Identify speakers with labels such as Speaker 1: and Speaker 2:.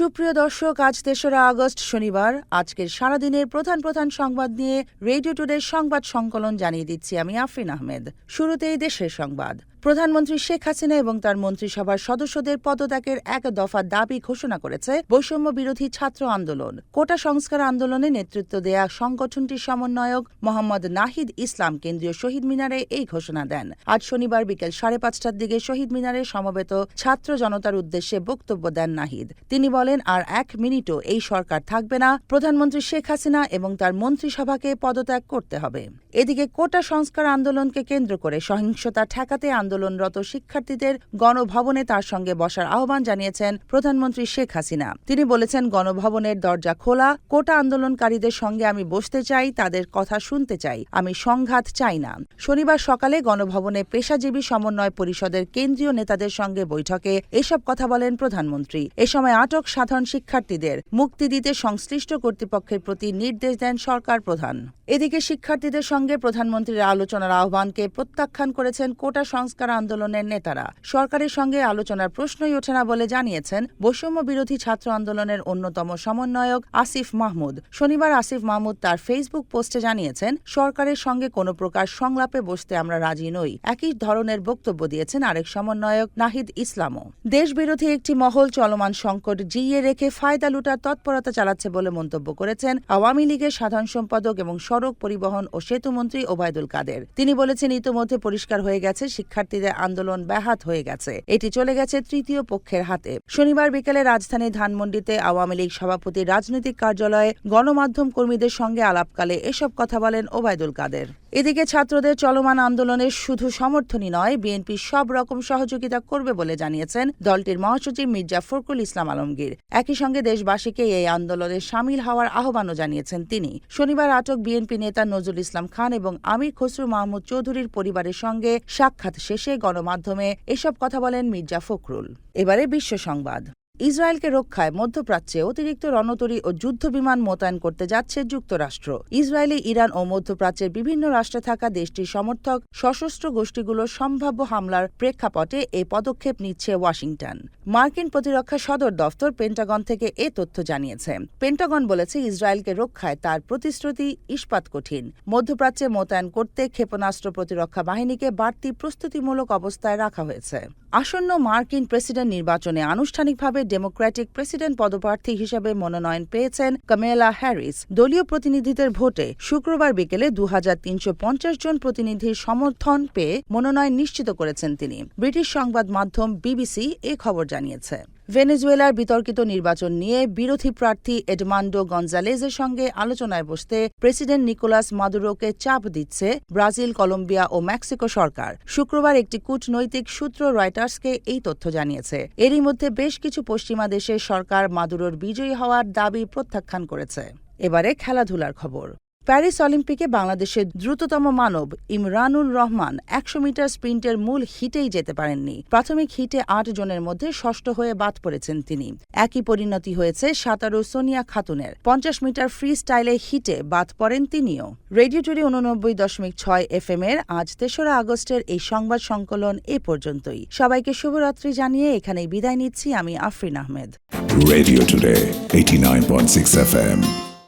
Speaker 1: সুপ্রিয় দর্শক আজ তেসরা আগস্ট শনিবার আজকের সারাদিনের প্রধান প্রধান সংবাদ নিয়ে রেডিও টুডের সংবাদ সংকলন জানিয়ে দিচ্ছি আমি আফরিন আহমেদ শুরুতেই দেশের সংবাদ প্রধানমন্ত্রী শেখ হাসিনা এবং তার মন্ত্রিসভার সদস্যদের পদত্যাগের এক দফা দাবি ঘোষণা করেছে বৈষম্য বিরোধী ছাত্র আন্দোলন কোটা সংস্কার আন্দোলনে নেতৃত্ব দেয়া সংগঠনটির সমন্বয়ক মোহাম্মদ নাহিদ ইসলাম কেন্দ্রীয় শহীদ মিনারে এই ঘোষণা দেন আজ শনিবার বিকেল সাড়ে পাঁচটার দিকে শহীদ মিনারে সমবেত ছাত্র জনতার উদ্দেশ্যে বক্তব্য দেন নাহিদ তিনি বলেন আর এক মিনিটও এই সরকার থাকবে না প্রধানমন্ত্রী শেখ হাসিনা এবং তার মন্ত্রিসভাকে পদত্যাগ করতে হবে এদিকে কোটা সংস্কার আন্দোলনকে কেন্দ্র করে সহিংসতা ঠেকাতে আন্দোলন আন্দোলনরত শিক্ষার্থীদের গণভবনে তার সঙ্গে বসার আহ্বান জানিয়েছেন প্রধানমন্ত্রী শেখ হাসিনা তিনি বলেছেন গণভবনের দরজা খোলা কোটা আন্দোলনকারীদের সঙ্গে আমি বসতে চাই তাদের কথা শুনতে চাই আমি সংঘাত চাই না শনিবার সকালে গণভবনে পেশাজীবী সমন্বয় পরিষদের কেন্দ্রীয় নেতাদের সঙ্গে বৈঠকে এসব কথা বলেন প্রধানমন্ত্রী এ সময় আটক সাধারণ শিক্ষার্থীদের মুক্তি দিতে সংশ্লিষ্ট কর্তৃপক্ষের প্রতি নির্দেশ দেন সরকার প্রধান এদিকে শিক্ষার্থীদের সঙ্গে প্রধানমন্ত্রীর আলোচনার আহ্বানকে প্রত্যাখ্যান করেছেন কোটা সংস্কার সংস্কার আন্দোলনের নেতারা সরকারের সঙ্গে আলোচনার প্রশ্নই ওঠে না বলে জানিয়েছেন বৈষম্য বিরোধী ছাত্র আন্দোলনের অন্যতম সমন্বয়ক আসিফ মাহমুদ শনিবার আসিফ মাহমুদ তার ফেসবুক পোস্টে জানিয়েছেন সরকারের সঙ্গে কোনো প্রকার সংলাপে বসতে আমরা রাজি নই একই ধরনের বক্তব্য দিয়েছেন আরেক সমন্বয়ক নাহিদ ইসলামও দেশবিরোধী একটি মহল চলমান সংকট জিইয়ে রেখে ফায়দা লুটার তৎপরতা চালাচ্ছে বলে মন্তব্য করেছেন আওয়ামী লীগের সাধারণ সম্পাদক এবং সড়ক পরিবহন ও সেতুমন্ত্রী ওবায়দুল কাদের তিনি বলেছেন ইতোমধ্যে পরিষ্কার হয়ে গেছে শিক্ষার্থী শিক্ষার্থীদের আন্দোলন ব্যাহাত হয়ে গেছে এটি চলে গেছে তৃতীয় পক্ষের হাতে শনিবার বিকেলে রাজধানী ধানমন্ডিতে আওয়ামী লীগ সভাপতি রাজনৈতিক কার্যালয়ে গণমাধ্যম কর্মীদের সঙ্গে আলাপকালে এসব কথা বলেন ওবায়দুল কাদের এদিকে ছাত্রদের চলমান আন্দোলনের শুধু সমর্থনই নয় বিএনপি সব রকম সহযোগিতা করবে বলে জানিয়েছেন দলটির মহাসচিব মির্জা ফখরুল ইসলাম আলমগীর একই সঙ্গে দেশবাসীকে এই আন্দোলনে সামিল হওয়ার আহ্বানও জানিয়েছেন তিনি শনিবার আটক বিএনপি নেতা নজরুল ইসলাম খান এবং আমির খসরু মাহমুদ চৌধুরীর পরিবারের সঙ্গে সাক্ষাৎ শেষে গণমাধ্যমে এসব কথা বলেন মির্জা ফখরুল এবারে বিশ্ব সংবাদ ইসরায়েলকে রক্ষায় মধ্যপ্রাচ্যে অতিরিক্ত রণতরী ও যুদ্ধ বিমান মোতায়েন করতে যাচ্ছে যুক্তরাষ্ট্র ইসরায়েলে ইরান ও মধ্যপ্রাচ্যের বিভিন্ন রাষ্ট্রে থাকা দেশটির সমর্থক সশস্ত্র গোষ্ঠীগুলোর সম্ভাব্য হামলার প্রেক্ষাপটে এই পদক্ষেপ নিচ্ছে ওয়াশিংটন মার্কিন প্রতিরক্ষা সদর দফতর পেন্টাগন থেকে এ তথ্য জানিয়েছে পেন্টাগন বলেছে ইসরায়েলকে রক্ষায় তার প্রতিশ্রুতি ইস্পাত কঠিন মধ্যপ্রাচ্যে মোতায়েন করতে ক্ষেপণাস্ত্র প্রতিরক্ষা বাহিনীকে বাড়তি প্রস্তুতিমূলক অবস্থায় রাখা হয়েছে আসন্ন মার্কিন প্রেসিডেন্ট নির্বাচনে আনুষ্ঠানিকভাবে ডেমোক্র্যাটিক প্রেসিডেন্ট পদপ্রার্থী হিসেবে মনোনয়ন পেয়েছেন কামেলা হ্যারিস দলীয় প্রতিনিধিদের ভোটে শুক্রবার বিকেলে দু জন প্রতিনিধির সমর্থন পেয়ে মনোনয়ন নিশ্চিত করেছেন তিনি ব্রিটিশ সংবাদ মাধ্যম বিবিসি এ খবর জানিয়েছে ভেনেজুয়েলার বিতর্কিত নির্বাচন নিয়ে বিরোধী প্রার্থী এডমান্ডো গঞ্জালেজের সঙ্গে আলোচনায় বসতে প্রেসিডেন্ট নিকোলাস মাদুরোকে চাপ দিচ্ছে ব্রাজিল কলম্বিয়া ও মেক্সিকো সরকার শুক্রবার একটি কূটনৈতিক সূত্র রয়টার্সকে এই তথ্য জানিয়েছে এরই মধ্যে বেশ কিছু পশ্চিমা দেশের সরকার মাদুরোর বিজয়ী হওয়ার দাবি প্রত্যাখ্যান করেছে এবারে খেলাধুলার খবর প্যারিস অলিম্পিকে বাংলাদেশের দ্রুততম মানব ইমরানুল রহমান একশো মিটার স্প্রিন্টের মূল হিটেই যেতে পারেননি প্রাথমিক হিটে আট জনের মধ্যে ষষ্ঠ হয়ে বাদ পড়েছেন তিনি একই পরিণতি হয়েছে সাঁতারু সোনিয়া খাতুনের পঞ্চাশ মিটার ফ্রি স্টাইলে হিটে বাদ পড়েন তিনিও রেডিও টুরি উননব্বই দশমিক ছয় এফ এম এর আজ তেসরা আগস্টের এই সংবাদ সংকলন এ পর্যন্তই সবাইকে শুভরাত্রি জানিয়ে এখানেই বিদায় নিচ্ছি আমি Afrin Ahmed radio today eighty nine point six F M